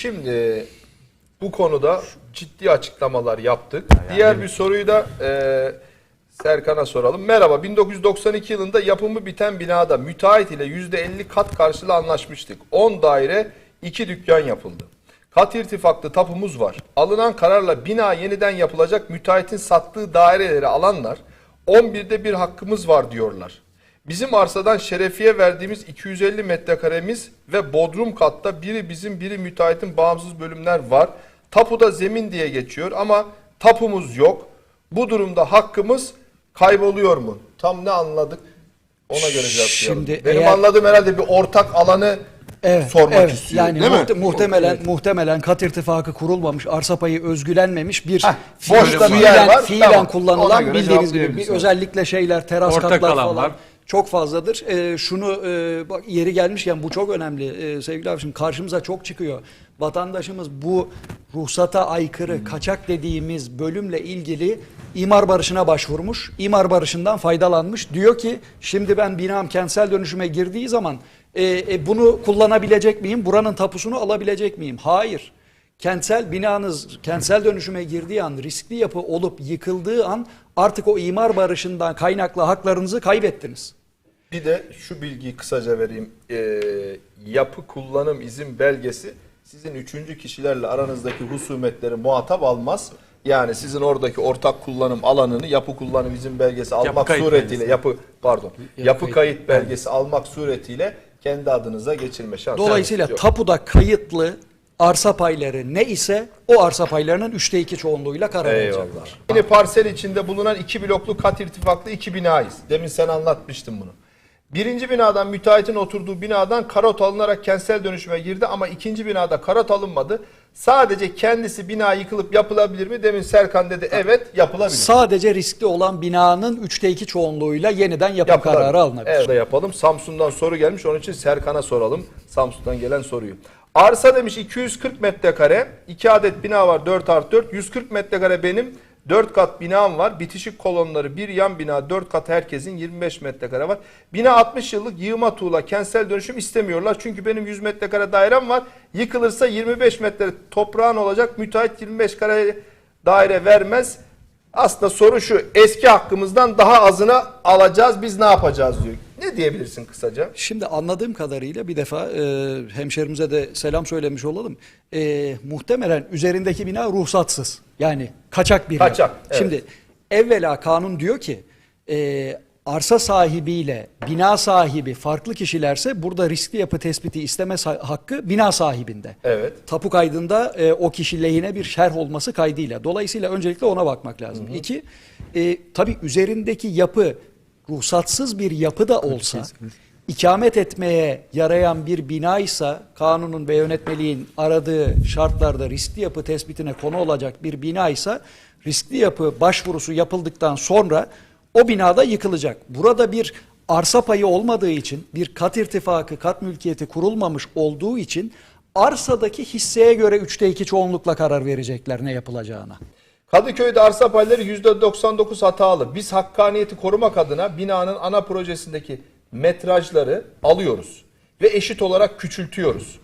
Şimdi bu konuda ciddi açıklamalar yaptık. Diğer bir soruyu da e, Serkan'a soralım. Merhaba, 1992 yılında yapımı biten binada müteahhit ile %50 kat karşılığı anlaşmıştık. 10 daire, 2 dükkan yapıldı. Kat irtifaklı tapumuz var. Alınan kararla bina yeniden yapılacak müteahhitin sattığı daireleri alanlar 11'de bir hakkımız var diyorlar. Bizim arsadan şerefiye verdiğimiz 250 metrekaremiz ve bodrum katta biri bizim biri müteahhitin bağımsız bölümler var. Tapuda zemin diye geçiyor ama tapumuz yok. Bu durumda hakkımız kayboluyor mu? Tam ne anladık? Ona göre cevaplayalım. Şimdi Benim eğer- anladığım herhalde bir ortak alanı sormak evet, istiyor. Yani değil mi? muhte- muhtemelen muhtemelen kat irtifakı kurulmamış, arsa payı özgülenmemiş bir Heh, fiilen, boşta bir yer var, fiilen tamam. Kullanılan bildiğiniz gibi bir, özellikle şeyler teras Ortak katlar alan falan var. Çok fazladır. Ee, şunu e, bak yeri gelmişken bu çok önemli ee, sevgili abiciğim karşımıza çok çıkıyor. Vatandaşımız bu ruhsata aykırı kaçak dediğimiz bölümle ilgili imar barışına başvurmuş. İmar barışından faydalanmış. Diyor ki şimdi ben binam kentsel dönüşüme girdiği zaman e, e, bunu kullanabilecek miyim? Buranın tapusunu alabilecek miyim? Hayır. Kentsel binanız kentsel dönüşüme girdiği an riskli yapı olup yıkıldığı an artık o imar barışından kaynaklı haklarınızı kaybettiniz. Bir de şu bilgiyi kısaca vereyim. Ee, yapı kullanım izin belgesi sizin üçüncü kişilerle aranızdaki husumetleri muhatap almaz. Yani sizin oradaki ortak kullanım alanını yapı kullanım izin belgesi almak kayıt suretiyle belgesi. yapı pardon yapı, kayıt kayıt belgesi almak suretiyle kendi adınıza geçirme şansı Dolayısıyla yok. tapuda kayıtlı arsa payları ne ise o arsa paylarının üçte iki çoğunluğuyla karar alacaklar. Yine parsel içinde bulunan iki bloklu kat irtifaklı iki binayız. Demin sen anlatmıştın bunu. Birinci binadan müteahhitin oturduğu binadan karot alınarak kentsel dönüşüme girdi ama ikinci binada karot alınmadı. Sadece kendisi bina yıkılıp yapılabilir mi? Demin Serkan dedi evet yapılabilir. Sadece riskli olan binanın üçte iki çoğunluğuyla yeniden yapım Yapılabilir. kararı alınabilir. Evet yapalım. Samsun'dan soru gelmiş. Onun için Serkan'a soralım. Samsun'dan gelen soruyu. Arsa demiş 240 metrekare. 2 adet bina var 4 artı 4. 140 metrekare benim. 4 kat binam var. Bitişik kolonları bir yan bina 4 kat herkesin 25 metrekare var. Bina 60 yıllık yığma tuğla kentsel dönüşüm istemiyorlar. Çünkü benim 100 metrekare dairem var. Yıkılırsa 25 metre toprağın olacak. Müteahhit 25 kare daire vermez. Aslında soru şu eski hakkımızdan daha azını alacağız biz ne yapacağız diyor. Ne diyebilirsin kısaca? Şimdi anladığım kadarıyla bir defa e, hemşerimize de selam söylemiş olalım. E, muhtemelen üzerindeki bina ruhsatsız. Yani kaçak bir Kaçak, evet. Şimdi evvela kanun diyor ki e, arsa sahibiyle bina sahibi farklı kişilerse burada riskli yapı tespiti isteme sa- hakkı bina sahibinde. Evet. Tapu kaydında e, o kişi lehine bir şerh olması kaydıyla. Dolayısıyla öncelikle ona bakmak lazım. İki, e, tabii üzerindeki yapı ruhsatsız bir yapı da olsa ikamet etmeye yarayan bir binaysa kanunun ve yönetmeliğin aradığı şartlarda riskli yapı tespitine konu olacak bir binaysa riskli yapı başvurusu yapıldıktan sonra o binada yıkılacak. Burada bir arsa payı olmadığı için bir kat irtifakı, kat mülkiyeti kurulmamış olduğu için arsadaki hisseye göre üçte iki çoğunlukla karar verecekler ne yapılacağına. Kadıköy'de arsa payları %99 hatalı. Biz hakkaniyeti korumak adına binanın ana projesindeki metrajları alıyoruz ve eşit olarak küçültüyoruz.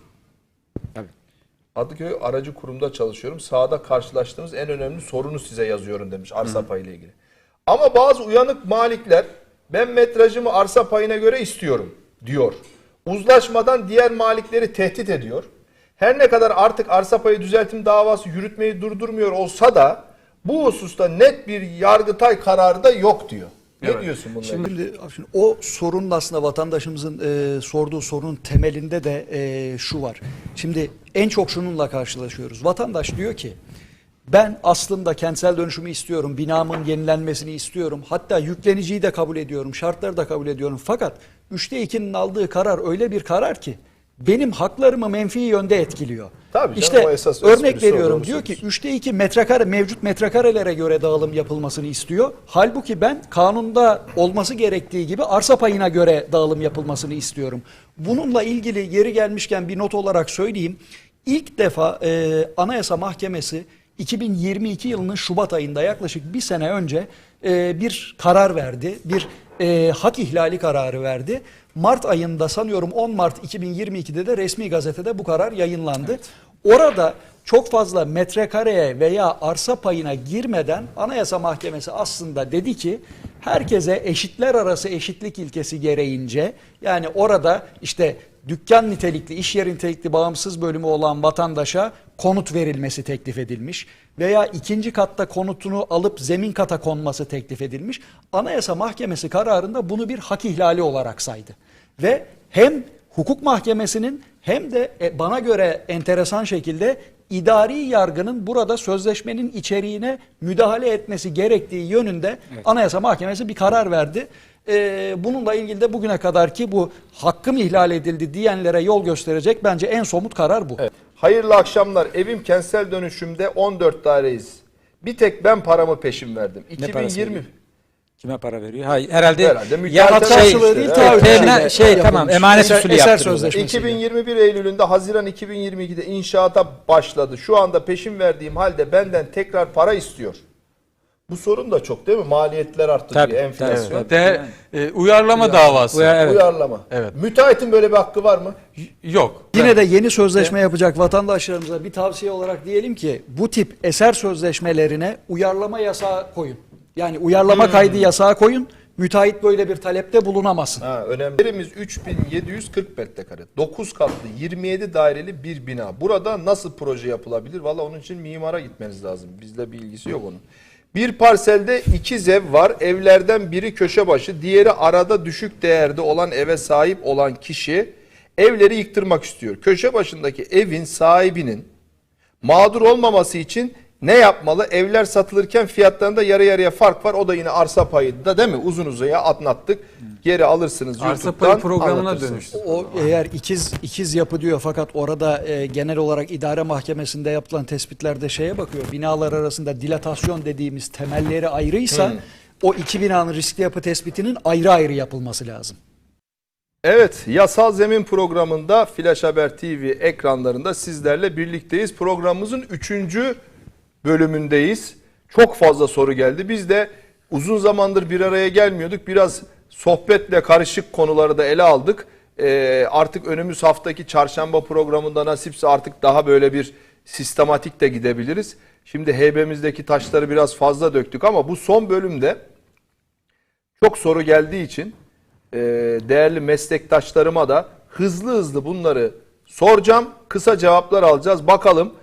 Kadıköy aracı kurumda çalışıyorum. Sahada karşılaştığımız en önemli sorunu size yazıyorum demiş arsa payıyla ilgili. Ama bazı uyanık malikler ben metrajımı arsa payına göre istiyorum diyor. Uzlaşmadan diğer malikleri tehdit ediyor. Her ne kadar artık arsa payı düzeltim davası yürütmeyi durdurmuyor olsa da bu hususta net bir yargıtay kararı da yok diyor. Ne Evet. diyorsun bununla ilgili? Şimdi, şimdi o sorunun aslında vatandaşımızın e, sorduğu sorunun temelinde de e, şu var. Şimdi en çok şununla karşılaşıyoruz. Vatandaş diyor ki ben aslında kentsel dönüşümü istiyorum, binamın yenilenmesini istiyorum. Hatta yükleniciyi de kabul ediyorum, şartları da kabul ediyorum. Fakat üçte ikinin aldığı karar öyle bir karar ki benim haklarımı menfi yönde etkiliyor. Tabii canım, işte esas örnek veriyorum doğru diyor ki söylüyorsun. Üçte iki metrekare mevcut metrekarelere göre dağılım yapılmasını istiyor. Halbuki ben kanunda olması gerektiği gibi arsa payına göre dağılım yapılmasını istiyorum. Bununla ilgili yeri gelmişken bir not olarak söyleyeyim. İlk defa e, Anayasa Mahkemesi 2022 yılının Şubat ayında yaklaşık bir sene önce e, bir karar verdi. Bir e, hak ihlali kararı verdi. Mart ayında sanıyorum 10 Mart 2022'de de resmi gazetede bu karar yayınlandı. Orada çok fazla metrekareye veya arsa payına girmeden Anayasa Mahkemesi aslında dedi ki herkese eşitler arası eşitlik ilkesi gereğince yani orada işte dükkan nitelikli, iş yeri nitelikli bağımsız bölümü olan vatandaşa konut verilmesi teklif edilmiş veya ikinci katta konutunu alıp zemin kata konması teklif edilmiş. Anayasa Mahkemesi kararında bunu bir hak ihlali olarak saydı. Ve hem hukuk mahkemesinin hem de e, bana göre enteresan şekilde idari yargının burada sözleşmenin içeriğine müdahale etmesi gerektiği yönünde Anayasa Mahkemesi bir karar verdi. Ee, bununla ilgili de bugüne kadar ki bu hakkım ihlal edildi diyenlere yol gösterecek bence en somut karar bu. Evet. Hayırlı akşamlar. Evim kentsel dönüşümde 14 daireyiz. Bir tek ben paramı peşin verdim. Ne parası 2020 veriyor? Kime para veriyor? Hayır herhalde, Herhalde ya müteahhite şey, karşılığı değil, e, taahhüt temel- şeyle şey yapılmış. tamam emanet Eser- usulü eser yaptırıyorlar. sözleşmesi. 2021 Eylül'ünde Haziran 2022'de inşaata başladı. Şu anda peşin verdiğim halde benden tekrar para istiyor. Bu sorun da çok değil mi? Maliyetler arttı Tabii, diye enflasyon. tabii, De, e, uyarlama davası. Uyar- evet. Uyarlama. Evet. Müteahhitin böyle bir hakkı var mı? Yok. Yine de yeni sözleşme yapacak vatandaşlarımıza bir tavsiye olarak diyelim ki bu tip eser sözleşmelerine uyarlama yasağı koyun. Yani uyarlama kaydı yasağı koyun. Müteahhit böyle bir talepte bulunamasın. Ha, önemli. Yerimiz 3740 metrekare. 9 katlı 27 daireli bir bina. Burada nasıl proje yapılabilir? Valla onun için mimara gitmeniz lazım. Bizde bir ilgisi yok onun. Bir parselde iki ev var. Evlerden biri köşe başı, diğeri arada düşük değerde olan eve sahip olan kişi evleri yıktırmak istiyor. Köşe başındaki evin sahibinin mağdur olmaması için ne yapmalı? Evler satılırken fiyatlarında yarı yarıya fark var. O da yine arsa payında değil mi? Uzun uzaya anlattık. Geri alırsınız Arsa YouTube'dan. payı programına anlatırsınız. dönüştü. O eğer ikiz ikiz yapı diyor fakat orada e, genel olarak idare mahkemesinde yapılan tespitlerde şeye bakıyor. Binalar arasında dilatasyon dediğimiz temelleri ayrıysa o iki binanın riskli yapı tespitinin ayrı ayrı yapılması lazım. Evet, Yasal Zemin programında Flash Haber TV ekranlarında sizlerle birlikteyiz. Programımızın 3. bölümündeyiz. Çok fazla soru geldi. Biz de uzun zamandır bir araya gelmiyorduk. Biraz sohbetle karışık konuları da ele aldık. Ee, artık önümüz haftaki çarşamba programında nasipse artık daha böyle bir sistematik de gidebiliriz. Şimdi heybemizdeki taşları biraz fazla döktük ama bu son bölümde çok soru geldiği için e, değerli meslektaşlarıma da hızlı hızlı bunları soracağım. Kısa cevaplar alacağız. Bakalım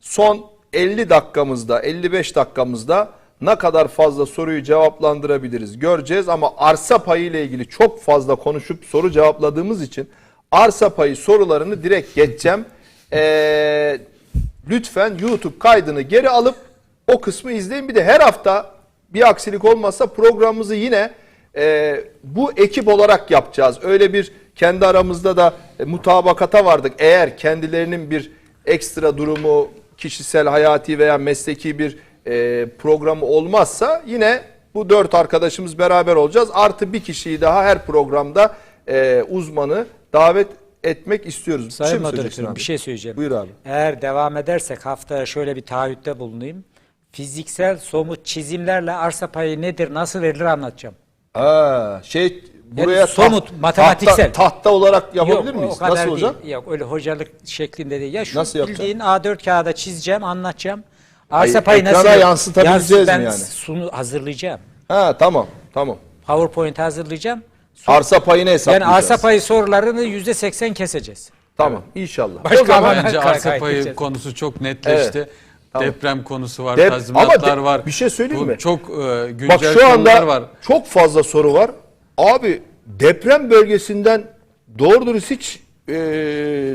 son 50 dakikamızda, 55 dakikamızda ne kadar fazla soruyu cevaplandırabiliriz göreceğiz. Ama arsa payı ile ilgili çok fazla konuşup soru cevapladığımız için arsa payı sorularını direkt geçeceğim. E, lütfen YouTube kaydını geri alıp o kısmı izleyin. Bir de her hafta bir aksilik olmazsa programımızı yine e, bu ekip olarak yapacağız. Öyle bir kendi aramızda da e, mutabakata vardık. Eğer kendilerinin bir ekstra durumu, kişisel, hayati veya mesleki bir e, programı olmazsa yine bu dört arkadaşımız beraber olacağız. Artı bir kişiyi daha her programda e, uzmanı davet etmek istiyoruz. Bir şey Sayın söyleyeceksin moderatörüm bir şey söyleyeceğim. Buyur abi. Eğer devam edersek haftaya şöyle bir taahhütte bulunayım. Fiziksel somut çizimlerle arsa payı nedir, nasıl verilir anlatacağım. Ha, şey buraya Yani somut, taht- matematiksel. Tahta, tahta olarak yapabilir Yok, miyiz? O kadar Nasıl hocam? Değil. Yok öyle hocalık şeklinde değil. Ya şu Nasıl bildiğin A4 kağıda çizeceğim, anlatacağım. Arsa payı ekrana nasıl? yansıtabileceğiz mi yani? sunu hazırlayacağım. Ha tamam tamam. PowerPoint hazırlayacağım. Sun- Arsa payını yani hesaplayacağız. arsa payı sorularını yüzde seksen keseceğiz. Tamam inşallah. Başka o zaman Bence arsa payı kaydedeceğiz. konusu çok netleşti. Evet. Tamam. Deprem konusu var, Dep- tazminatlar ama de- var. bir şey söyleyeyim Bu mi? Çok e, güncel bak şu konular anda var. çok fazla soru var. Abi deprem bölgesinden doğru dürüst hiç e,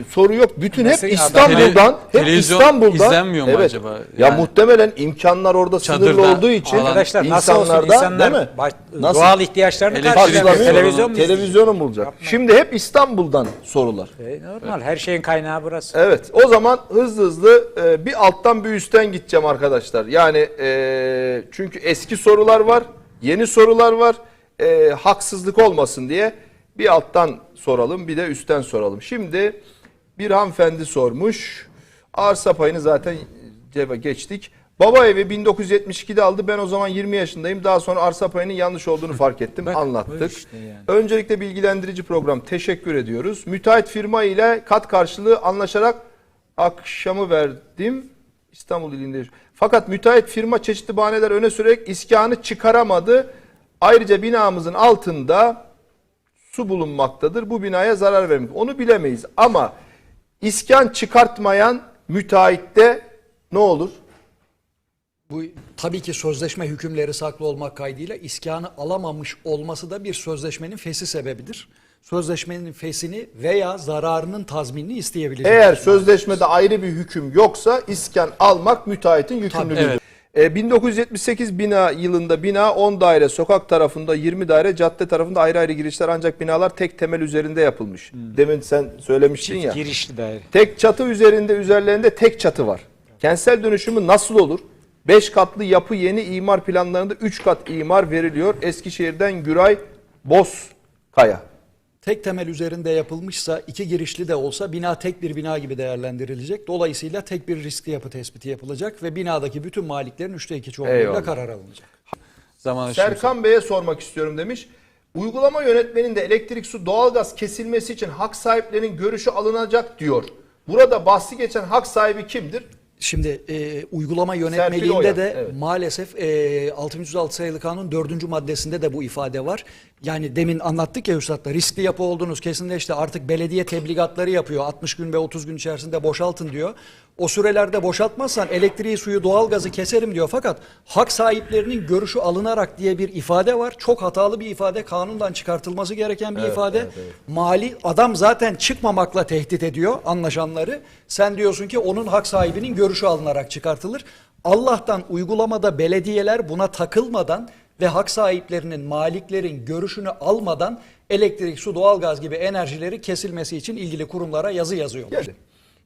soru yok. Bütün Nasıl hep İstanbul'dan, hep İstanbul'dan. izlenmiyor mu acaba? Ya Yani- muhtemelen imkanlar orada sınırlı Çadırda olduğu için alan- Arkadaşlar nasıl olsun insanlarda insanlar değil mi? baş- Nasıl? doğal ihtiyaçlarını Elektrik karşılamıyor. sorunu, Televizyon mu izleyecek? Televizyonu mu bulacak? Şimdi hep İstanbul'dan sorular. E, normal her şeyin kaynağı burası. Evet o zaman hızlı hızlı e, bir alttan bir üstten gideceğim arkadaşlar. Yani e, çünkü eski sorular var, yeni sorular var. E, haksızlık olmasın diye bir alttan soralım bir de üstten soralım. Şimdi bir hanımefendi sormuş. Arsa payını zaten cebe geçtik. Baba evi 1972'de aldı. Ben o zaman 20 yaşındayım. Daha sonra arsa payının yanlış olduğunu fark ettim. Bak, Anlattık. işte yani. Öncelikle bilgilendirici program teşekkür ediyoruz. Müteahhit firma ile kat karşılığı anlaşarak akşamı verdim. İstanbul ilinde. Fakat müteahhit firma çeşitli bahaneler öne sürerek iskanı çıkaramadı. Ayrıca binamızın altında su bulunmaktadır. Bu binaya zarar vermek. Onu bilemeyiz ama iskan çıkartmayan müteahhitte ne olur? Bu tabii ki sözleşme hükümleri saklı olmak kaydıyla iskanı alamamış olması da bir sözleşmenin fesi sebebidir. Sözleşmenin fesini veya zararının tazminini isteyebilecek. Eğer sözleşmede ayrı bir hüküm yoksa iskan almak müteahhitin yükümlülüğüdür. evet. E, 1978 bina yılında bina 10 daire sokak tarafında 20 daire cadde tarafında ayrı ayrı girişler ancak binalar tek temel üzerinde yapılmış. Demin sen söylemiştin ya. Girişli daire. Tek çatı üzerinde üzerlerinde tek çatı var. Kentsel dönüşümü nasıl olur? 5 katlı yapı yeni imar planlarında 3 kat imar veriliyor. Eskişehir'den Güray Bozkaya. Tek temel üzerinde yapılmışsa iki girişli de olsa bina tek bir bina gibi değerlendirilecek. Dolayısıyla tek bir riskli yapı tespiti yapılacak ve binadaki bütün maliklerin üçte iki çoğunluğuyla Eyvallah. karar alınacak. Zaman aşımı- Serkan Bey'e sormak istiyorum demiş. Uygulama yönetmeninde elektrik, su, doğalgaz kesilmesi için hak sahiplerinin görüşü alınacak diyor. Burada bahsi geçen hak sahibi kimdir? Şimdi e, uygulama yönetmeliğinde de evet. maalesef e, 6306 sayılı kanun 4. maddesinde de bu ifade var. Yani demin anlattık ya Üstad'la riskli yapı oldunuz kesinleşti artık belediye tebligatları yapıyor 60 gün ve 30 gün içerisinde boşaltın diyor. O sürelerde boşaltmazsan elektriği suyu doğalgazı keserim diyor fakat hak sahiplerinin görüşü alınarak diye bir ifade var. Çok hatalı bir ifade kanundan çıkartılması gereken bir ifade. Mali adam zaten çıkmamakla tehdit ediyor anlaşanları. Sen diyorsun ki onun hak sahibinin görüşü alınarak çıkartılır. Allah'tan uygulamada belediyeler buna takılmadan ve hak sahiplerinin, maliklerin görüşünü almadan elektrik, su, doğalgaz gibi enerjileri kesilmesi için ilgili kurumlara yazı yazıyorlar. Geldi.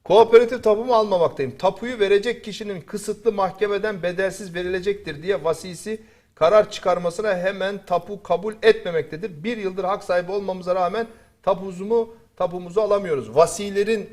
Kooperatif tapumu almamaktayım. Tapuyu verecek kişinin kısıtlı mahkemeden bedelsiz verilecektir diye vasisi karar çıkarmasına hemen tapu kabul etmemektedir. Bir yıldır hak sahibi olmamıza rağmen tapuzumu, tapumuzu alamıyoruz. Vasilerin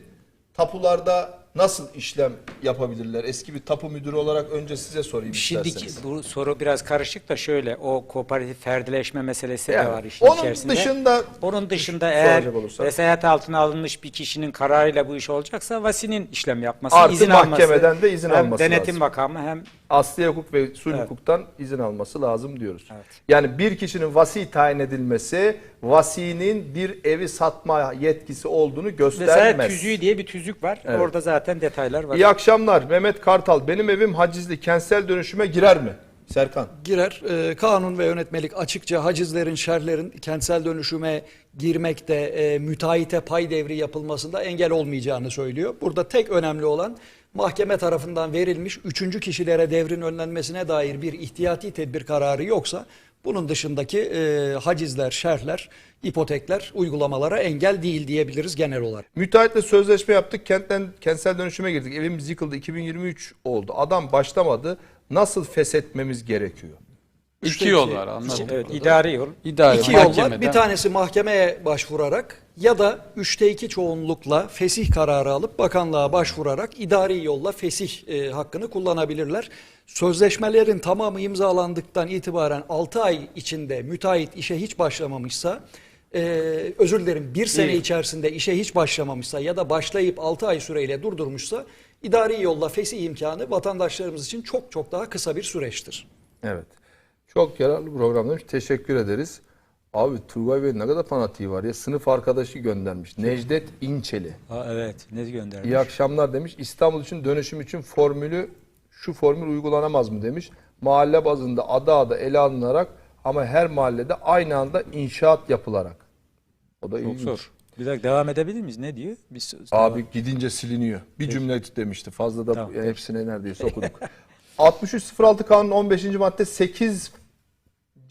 tapularda nasıl işlem yapabilirler? Eski bir tapu müdürü olarak önce size sorayım Şimdi isterseniz. bu soru biraz karışık da şöyle o kooperatif ferdileşme meselesi Yani de var işin onun içerisinde. dışında- onun dışında soracak eğer olursak. vesayet altına alınmış bir kişinin kararıyla bu iş olacaksa vasinin işlem yapması, Artı izin alması. mahkemeden de izin hem alması denetim lazım. makamı hem Asli hukuk ve usul Evet. hukuktan izin alması lazım diyoruz. Evet. Yani bir kişinin vasi tayin edilmesi vasinin bir evi satma yetkisi olduğunu göstermez. tüzüğü diye bir tüzük var. Evet. Orada zaten detaylar var. İyi akşamlar Mehmet Kartal. Benim evim hacizli kentsel dönüşüme girer mi? Serkan. girer. Ee, kanun ve yönetmelik açıkça hacizlerin, şerlerin kentsel dönüşüme girmekte, e, müteahhite pay devri yapılmasında engel olmayacağını söylüyor. Burada tek önemli olan mahkeme tarafından verilmiş üçüncü kişilere devrin önlenmesine dair bir ihtiyati tedbir kararı yoksa bunun dışındaki e, hacizler, şerhler, ipotekler uygulamalara engel değil diyebiliriz genel olarak. Müteahhitle sözleşme yaptık. Kentten kentsel dönüşüme girdik. Evimiz yıkıldı. 2023 oldu. Adam başlamadı. Nasıl feshetmemiz gerekiyor? İki yol var anladım. Evet, idari yol. İdare İki yol var. Bir tanesi mahkemeye başvurarak ya da üçte iki çoğunlukla fesih kararı alıp bakanlığa başvurarak idari yolla fesih e, hakkını kullanabilirler. Sözleşmelerin tamamı imzalandıktan itibaren 6 ay içinde müteahhit işe hiç başlamamışsa e, özür dilerim bir sene İyi. içerisinde işe hiç başlamamışsa ya da başlayıp 6 ay süreyle durdurmuşsa idari yolla fesih imkanı vatandaşlarımız için çok çok daha kısa bir süreçtir. Evet. Çok yararlı program demiş. Teşekkür ederiz. Abi Turgay Bey ne kadar fanatiği var ya. Sınıf arkadaşı göndermiş. Necdet İnçeli. Ha, evet, ne göndermiş? İyi akşamlar demiş. İstanbul için dönüşüm için formülü şu formül uygulanamaz mı demiş. Mahalle bazında ada ada ele alınarak ama her mahallede aynı anda inşaat yapılarak. O da Çok ilginç. zor. Bir dakika devam edebilir miyiz? Ne diyor? Bir söz- Abi gidince siliniyor. Bir cümle demişti. Fazla da Tamam. hepsine neredeyse okuduk. 6306 kanun 15. madde 8.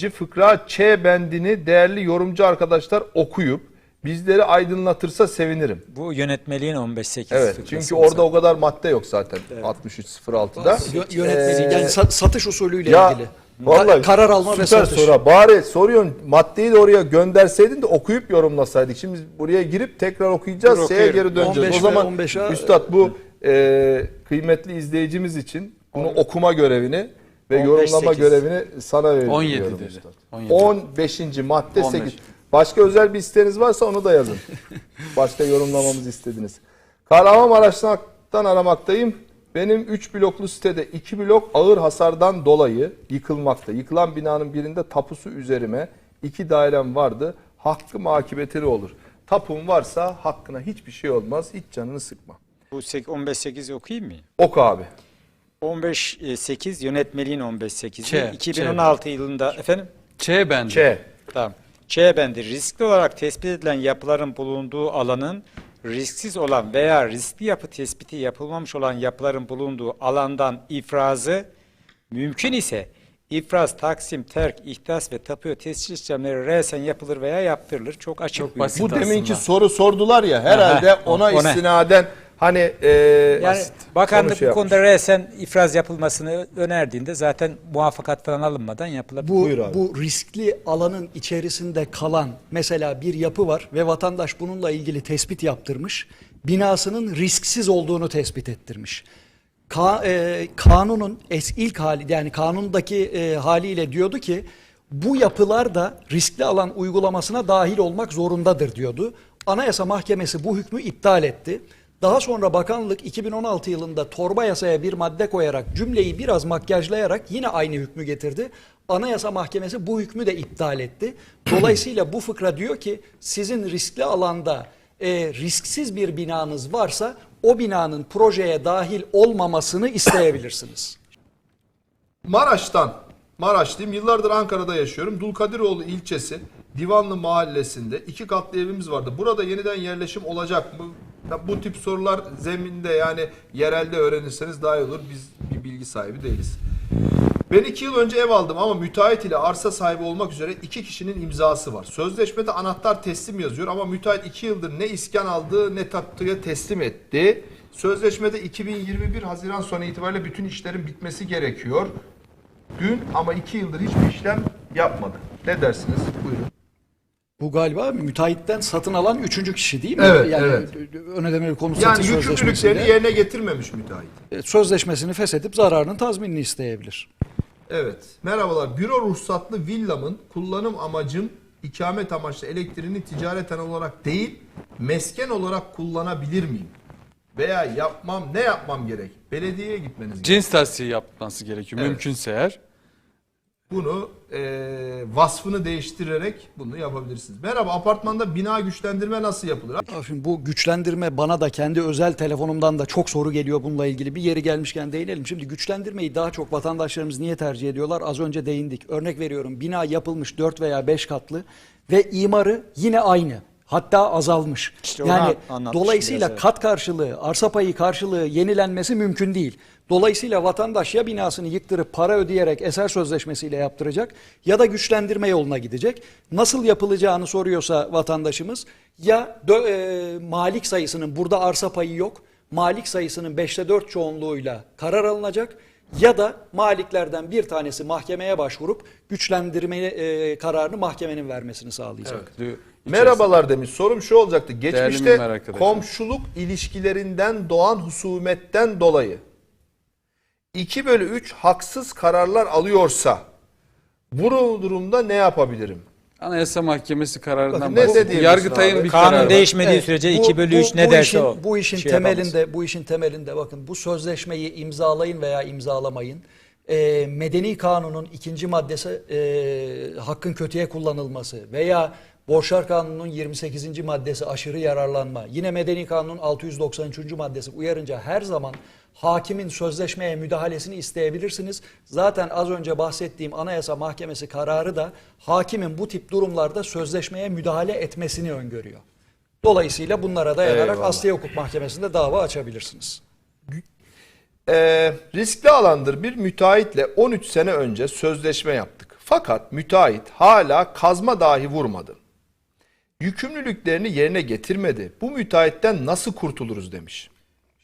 fıkra Ç bendini değerli yorumcu arkadaşlar okuyup bizleri aydınlatırsa sevinirim. Bu yönetmeliğin 15.8 Evet. Çünkü orada o kadar madde yok zaten 6306'da. Yö- Yönetmeliği yani sa- satış usulüyle Ee, Ya ilgili. vallahi Ka- karar alma ve süper satış. soru. Bari soruyorsun maddeyi de oraya gönderseydin de okuyup yorumlasaydık. Şimdi biz buraya girip tekrar okuyacağız. Dur, Şeye geri döneceğiz. 15 o ve zaman 15'e, Üstad bu e, kıymetli izleyicimiz için bunu okuma görevini ve 15, yorumlama 8. görevini sana veriyorum. 17'dir. Üstad. 17. 15. madde 15. 8. Başka özel bir isteğiniz varsa onu da yazın. Başka yorumlamamızı istediniz. Kahramanmaraş'tan aramaktayım. Benim 3 bloklu sitede 2 blok ağır hasardan dolayı yıkılmakta. Yıkılan binanın birinde tapusu üzerime 2 dairem vardı. Hakkım akıbetleri olur. Tapum varsa hakkına hiçbir şey olmaz. Hiç canını sıkma. Bu 15-8 okuyayım mı? Ok abi. 15-8 yönetmeliğin 15-8'i. Ç, 2016 yılında efendim Ç bende. Ç. Tamam. Ç bendi. Riskli olarak tespit edilen yapıların bulunduğu alanın risksiz olan veya riskli yapı tespiti yapılmamış olan yapıların bulunduğu alandan ifrazı mümkün ise ifraz, taksim, terk, ihdas ve tapu tescil işlemleri resen yapılır veya yaptırılır. Çok açık. Çok basit. Bu deminki aslında. soru sordular ya herhalde Ha, ona ona. istinaden hani e, Yani bakanlık şey bu konuda resen ifraz yapılmasını önerdiğinde zaten muvaffakat falan alınmadan yapılabilir. Bu, Buyur abi. bu riskli alanın içerisinde kalan mesela bir yapı var ve vatandaş bununla ilgili tespit yaptırmış. Binasının risksiz olduğunu tespit ettirmiş. Ka- e, kanunun es ilk hali yani kanundaki e, haliyle diyordu ki bu yapılar da riskli alan uygulamasına dahil olmak zorundadır diyordu. Anayasa Mahkemesi bu hükmü iptal etti. Daha sonra bakanlık 2016 yılında torba yasaya bir madde koyarak cümleyi biraz makyajlayarak yine aynı hükmü getirdi. Anayasa Mahkemesi bu hükmü de iptal etti. Dolayısıyla bu fıkra diyor ki sizin riskli alanda e, risksiz bir binanız varsa o binanın projeye dahil olmamasını isteyebilirsiniz. Maraş'tan, Maraşlıyım. Yıllardır Ankara'da yaşıyorum. Dulkadiroğlu ilçesi Divanlı mahallesinde iki katlı evimiz vardı. Burada yeniden yerleşim olacak mı? Bu tip sorular zeminde yani yerelde öğrenirseniz daha iyi olur. Biz bir bilgi sahibi değiliz. Ben iki yıl önce ev aldım ama müteahhit ile arsa sahibi olmak üzere iki kişinin imzası var. Sözleşmede anahtar teslim yazıyor ama müteahhit iki yıldır ne iskan aldı ne tatlıya teslim etti. Sözleşmede 2021 Haziran sonu itibariyle bütün işlerin bitmesi gerekiyor. Dün ama iki yıldır hiçbir işlem yapmadı. Ne dersiniz? Buyurun. Bu galiba müteahhitten satın alan üçüncü kişi değil mi? Evet, yani evet. ön ödemeli konut Yani satış yükümlülüklerini sözleşmesiyle yerine getirmemiş müteahhit. e, sözleşmesini feshedip zararının tazminini isteyebilir. Evet. Merhabalar. Büro ruhsatlı villamın kullanım amacım ikamet amaçlı elektriğini ticareten olarak değil mesken olarak kullanabilir miyim? Veya yapmam ne yapmam gerek? Belediyeye gitmeniz gerek. Cins tasfiye yapması gerekiyor. Evet. Mümkünse eğer. Bunu eee, vasfını değiştirerek bunu yapabilirsiniz. Merhaba apartmanda bina güçlendirme nasıl yapılır? Ya Şimdi bu güçlendirme bana da kendi özel telefonumdan da çok soru geliyor bununla ilgili. Bir yeri gelmişken değinelim. Şimdi güçlendirmeyi daha çok vatandaşlarımız niye tercih ediyorlar? Az önce değindik. Örnek veriyorum bina yapılmış 4 veya 5 katlı ve imarı yine aynı. Hatta azalmış. İşte yani dolayısıyla biraz, evet. kat karşılığı, arsa payı karşılığı yenilenmesi mümkün değil. Dolayısıyla vatandaş ya binasını yıktırıp para ödeyerek eser sözleşmesiyle yaptıracak ya da güçlendirme yoluna gidecek. Nasıl yapılacağını soruyorsa vatandaşımız ya dö- e, malik sayısının burada arsa payı yok. Malik sayısının 5'te 4 çoğunluğuyla karar alınacak ya da maliklerden bir tanesi mahkemeye başvurup güçlendirme e, kararını mahkemenin vermesini sağlayacak. Diyor, Merhabalar demiş. Sorum şu olacaktı. Geçmişte komşuluk ilişkilerinden doğan husumetten dolayı 2 bölü 3 haksız kararlar alıyorsa bu durumda ne yapabilirim? Anayasa Mahkemesi kararından Bakın ne bahsediyor. Yargıtay'ın bir Kanun kararı var. değişmediği Evet, sürece bu- 2 bölü bu- 3 ne bu derse işin, o. Bu işin Şey temelinde yapamaz. bu işin temelinde bakın bu sözleşmeyi imzalayın veya imzalamayın. Ee, medeni kanunun ikinci maddesi e, hakkın kötüye kullanılması veya Borçlar Kanunu'nun 28. maddesi aşırı yararlanma. Yine Medeni Kanunun 693. maddesi uyarınca her zaman hakimin sözleşmeye müdahalesini isteyebilirsiniz. Zaten az önce bahsettiğim Anayasa Mahkemesi kararı da hakimin bu tip durumlarda sözleşmeye müdahale etmesini öngörüyor. Dolayısıyla bunlara dayanarak Eyvallah. Asliye Hukuk Mahkemesi'nde dava açabilirsiniz. Ee, riskli alandır bir müteahhitle 13 sene önce sözleşme yaptık. Fakat müteahhit hala kazma dahi vurmadı. Yükümlülüklerini yerine getirmedi. Bu müteahhitten nasıl kurtuluruz demiş.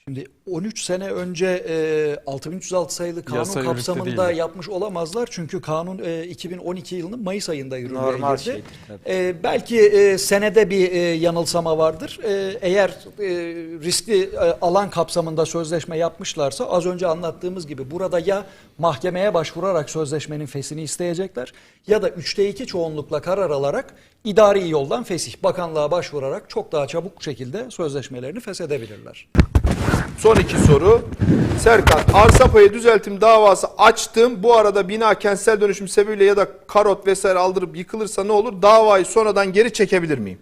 Şimdi 13 sene önce e, 6306 sayılı kanun Yasa kapsamında yapmış olamazlar. Çünkü kanun e, 2012 yılının Mayıs ayında yürürlüğe Normal girdi. şeydir tabii. E, belki e, senede bir e, yanılsama vardır. E, eğer e, riskli e, alan kapsamında sözleşme yapmışlarsa az önce anlattığımız gibi burada ya mahkemeye başvurarak sözleşmenin fesini isteyecekler ya da 3'te 2 çoğunlukla karar alarak idari yoldan fesih bakanlığa başvurarak çok daha çabuk şekilde sözleşmelerini feshedebilirler. Son iki soru. Serkan, arsa payı düzeltim davası açtım. Bu arada bina kentsel dönüşüm sebebiyle ya da karot vesaire aldırıp yıkılırsa ne olur? Davayı sonradan geri çekebilir miyim?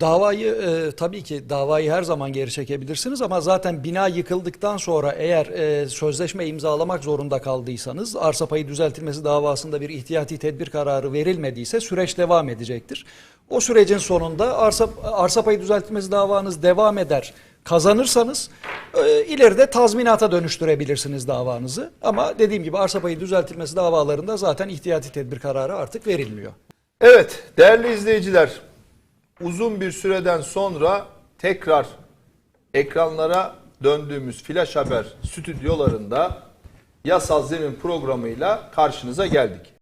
Davayı e, tabii ki davayı her zaman geri çekebilirsiniz ama zaten bina yıkıldıktan sonra eğer e, sözleşme imzalamak zorunda kaldıysanız arsa payı düzeltilmesi davasında bir ihtiyati tedbir kararı verilmediyse süreç devam edecektir. O sürecin sonunda arsa arsa payı düzeltilmesi davanız devam eder. Kazanırsanız e, ileride tazminata dönüştürebilirsiniz davanızı. Ama dediğim gibi arsa payı düzeltilmesi davalarında zaten ihtiyati tedbir kararı artık verilmiyor. Evet değerli izleyiciler uzun bir süreden sonra tekrar ekranlara döndüğümüz Flash Haber stüdyolarında Yasal Zemin programıyla karşınıza geldik.